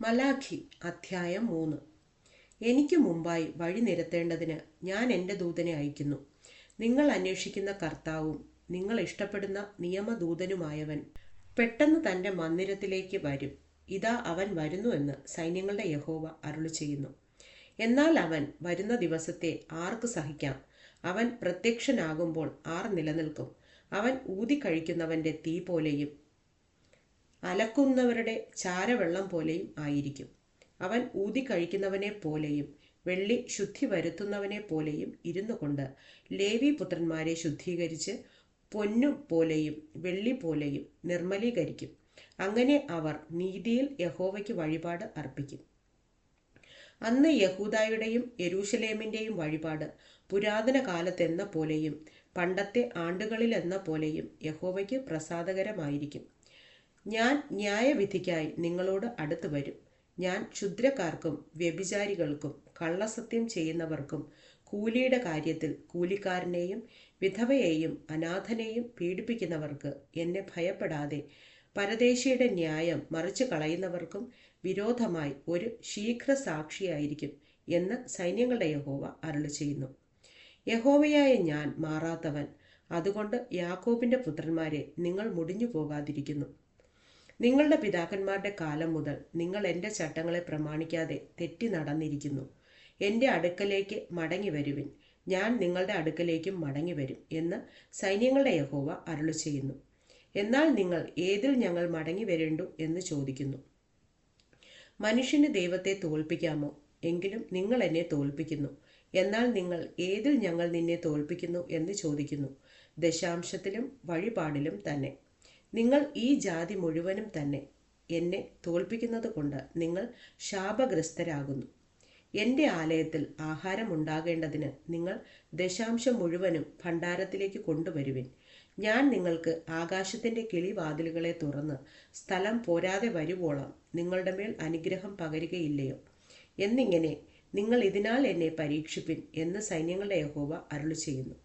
മലാഖി അധ്യായം മൂന്ന്. എനിക്ക് മുമ്പായി വഴി നിരത്തേണ്ടതിന് ഞാൻ എന്റെ ദൂതനെ അയക്കുന്നു. നിങ്ങൾ അന്വേഷിക്കുന്ന കർത്താവും നിങ്ങൾ ഇഷ്ടപ്പെടുന്ന നിയമദൂതനുമായവൻ പെട്ടെന്ന് തന്റെ മന്ദിരത്തിലേക്ക് വരും. ഇതാ അവൻ വരുന്നു എന്ന് സൈന്യങ്ങളുടെ യഹോവ അരുളി ചെയ്യുന്നു. എന്നാൽ അവൻ വരുന്ന ദിവസത്തെ ആർക്ക് സഹിക്കാം? അവൻ പ്രത്യക്ഷനാകുമ്പോൾ ആർ നിലനിൽക്കും? അവൻ ഊതിക്കഴിക്കുന്നവന്റെ തീ പോലെയും അലക്കുന്നവരുടെ ചാരവെള്ളം പോലെയും ആയിരിക്കും. അവൻ ഊതി കഴിക്കുന്നവനെ പോലെയും വെള്ളി ശുദ്ധി വരുത്തുന്നവനെ പോലെയും ഇരുന്നു കൊണ്ട് ലേവി പുത്രന്മാരെ ശുദ്ധീകരിച്ച് പൊന്നു പോലെയും വെള്ളി പോലെയും നിർമ്മലീകരിക്കും. അങ്ങനെ അവർ നീതിയിൽ യഹോവയ്ക്ക് വഴിപാട് അർപ്പിക്കും. അന്ന് യഹൂദായുടെയും യരൂഷലേമിന്റെയും വഴിപാട് പുരാതന കാലത്തെന്ന പോലെയും പണ്ടത്തെ ആണ്ടുകളിലെന്ന പോലെയും യഹോവയ്ക്ക് പ്രസാദകരമായിരിക്കും. ഞാൻ ന്യായവിധിക്കായി നിങ്ങളോട് അടുത്ത് വരും. ഞാൻ ക്ഷുദ്രക്കാർക്കും വ്യഭിചാരികൾക്കും കള്ളസത്യം ചെയ്യുന്നവർക്കും കൂലിയുടെ കാര്യത്തിൽ കൂലിക്കാരനെയും വിധവയെയും അനാഥനെയും പീഡിപ്പിക്കുന്നവർക്ക് എന്നെ ഭയപ്പെടാതെ പരദേശിയുടെ ന്യായം മറിച്ചു കളയുന്നവർക്കും വിരോധമായി ഒരു ശീഘ്ര സാക്ഷിയായിരിക്കും എന്ന് സൈന്യങ്ങളുടെ യഹോവ അരുളി ചെയ്യുന്നു. യഹോവയായ ഞാൻ മാറാത്തവൻ. അതുകൊണ്ട് യാക്കോബിന്റെ പുത്രന്മാരെ നിങ്ങൾ മുടിഞ്ഞു പോകാതിരിക്കുന്നു നിങ്ങളുടെ പിതാക്കന്മാരുടെ കാലം മുതൽ നിങ്ങൾ എന്റെ ചട്ടങ്ങളെ പ്രമാണിക്കാതെ തെറ്റി നടന്നിരിക്കുന്നു. എന്റെ അടുക്കലേക്ക് മടങ്ങി വരുവിൻ. ഞാൻ നിങ്ങളുടെ അടുക്കലേക്കും മടങ്ങി വരും എന്ന് സൈന്യങ്ങളുടെ യഹോവ അരുളു ചെയ്യുന്നു. എന്നാൽ നിങ്ങൾ ഏതിൽ ഞങ്ങൾ മടങ്ങി വരേണ്ടു എന്ന് ചോദിക്കുന്നു. മനുഷ്യന് ദൈവത്തെ തോൽപ്പിക്കാമോ? എങ്കിലും നിങ്ങൾ എന്നെ തോൽപ്പിക്കുന്നു. എന്നാൽ നിങ്ങൾ ഏതിൽ ഞങ്ങൾ നിന്നെ തോൽപ്പിക്കുന്നു എന്ന് ചോദിക്കുന്നു. ദശാംശത്തിലും വഴിപാടിലും തന്നെ. നിങ്ങൾ ഈ ജാതി മുഴുവനും തന്നെ എന്നെ തോൽപ്പിക്കുന്നത് കൊണ്ട് നിങ്ങൾ ശാപഗ്രസ്തരാകുന്നു. എന്റെ ആലയത്തിൽ ആഹാരം ഉണ്ടാകേണ്ടതിന് നിങ്ങൾ ദശാംശം മുഴുവനും ഭണ്ഡാരത്തിലേക്ക് കൊണ്ടുവരുവിൻ. ഞാൻ നിങ്ങൾക്ക് ആകാശത്തിന്റെ കിളിവാതിലുകളെ തുറന്ന് സ്ഥലം പോരാതെ വരുവോളം നിങ്ങളുടെ മേൽ അനുഗ്രഹം പകരുകയില്ലയോ? എന്നിങ്ങനെ നിങ്ങൾ ഇതിനാൽ എന്നെ പരീക്ഷിപ്പിൻ എന്ന് സൈന്യങ്ങളുടെ യഹോവ അരുളി ചെയ്യുന്നു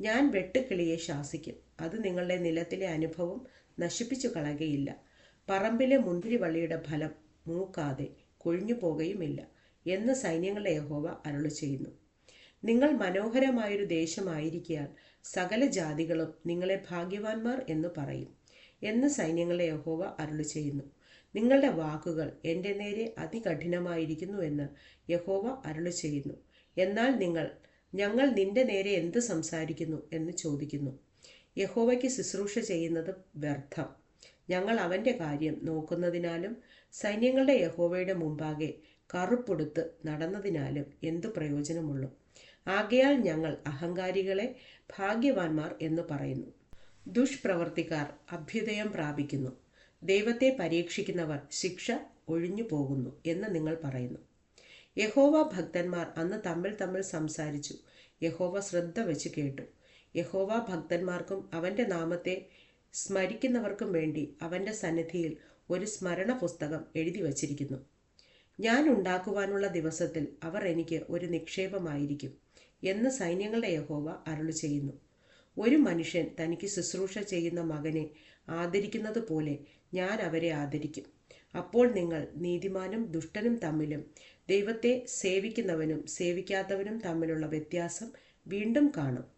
ഞാൻ വെട്ടുക്കിളിയെ ശാസിക്കും. അത് നിങ്ങളുടെ നിലത്തിലെ അനുഭവം നശിപ്പിച്ചു കളകയില്ല പറമ്പിലെ മുന്തിരിവള്ളിയുടെ ഫലം മൂക്കാതെ കൊഴിഞ്ഞു പോകുകയുമില്ല എന്ന് സൈന്യങ്ങളുടെ യഹോവ അരുളി ചെയ്യുന്നു. നിങ്ങൾ മനോഹരമായൊരു ദേശമായിരിക്കാൻ സകല ജാതികളും നിങ്ങളെ ഭാഗ്യവാന്മാർ എന്ന് പറയും എന്ന് സൈന്യങ്ങളുടെ യഹോവ അരുളി ചെയ്യുന്നു. നിങ്ങളുടെ വാക്കുകൾ എന്റെ നേരെ അതികഠിനമായിരിക്കുന്നു എന്ന് യഹോവ അരുളി ചെയ്യുന്നു. എന്നാൽ നിങ്ങൾ ഞങ്ങൾ നിന്റെ നേരെ എന്ത് സംസാരിക്കുന്നു എന്ന് ചോദിക്കുന്നു. യഹോവയ്ക്ക് ശുശ്രൂഷ ചെയ്യുന്നത് വ്യർത്ഥം. ഞങ്ങൾ അവന്റെ കാര്യം നോക്കുന്നതിനാലും സൈന്യങ്ങളുടെ യഹോവയുടെ മുമ്പാകെ കറുപ്പൊടുത്ത് നടന്നതിനാലും എന്തു പ്രയോജനമുള്ളൂ? ആകയാൽ ഞങ്ങൾ അഹങ്കാരികളെ ഭാഗ്യവാന്മാർ എന്ന് പറയുന്നു. ദുഷ്പ്രവർത്തിക്കാർ അഭ്യുദയം പ്രാപിക്കുന്നു. ദൈവത്തെ പരീക്ഷിക്കുന്നവർ ശിക്ഷ ഒഴിഞ്ഞു പോകുന്നു എന്ന് നിങ്ങൾ പറയുന്നു. യഹോവ ഭക്തന്മാർ അന്ന് തമ്മിൽ തമ്മിൽ സംസാരിച്ചു. യഹോവ ശ്രദ്ധ വെച്ച് കേട്ടു. യഹോവ ഭക്തന്മാർക്കും അവന്റെ നാമത്തെ സ്മരിക്കുന്നവർക്കും വേണ്ടി അവന്റെ സന്നിധിയിൽ ഒരു സ്മരണ പുസ്തകം എഴുതി വച്ചിരിക്കുന്നു. ഞാൻ ഉണ്ടാക്കുവാനുള്ള ദിവസത്തിൽ അവർ എനിക്ക് ഒരു നിക്ഷേപമായിരിക്കും എന്ന് സൈന്യങ്ങളുടെ യഹോവ അരുളു ചെയ്യുന്നു. ഒരു മനുഷ്യൻ തനിക്ക് ശുശ്രൂഷ ചെയ്യുന്ന മകനെ ആദരിക്കുന്നത് പോലെ ഞാൻ അവരെ ആദരിക്കും. അപ്പോൾ നിങ്ങൾ നീതിമാനും ദുഷ്ടനും തമ്മിലും ദൈവത്തെ സേവിക്കുന്നവനും സേവിക്കാത്തവനും തമ്മിലുള്ള വ്യത്യാസം വീണ്ടും കാണും.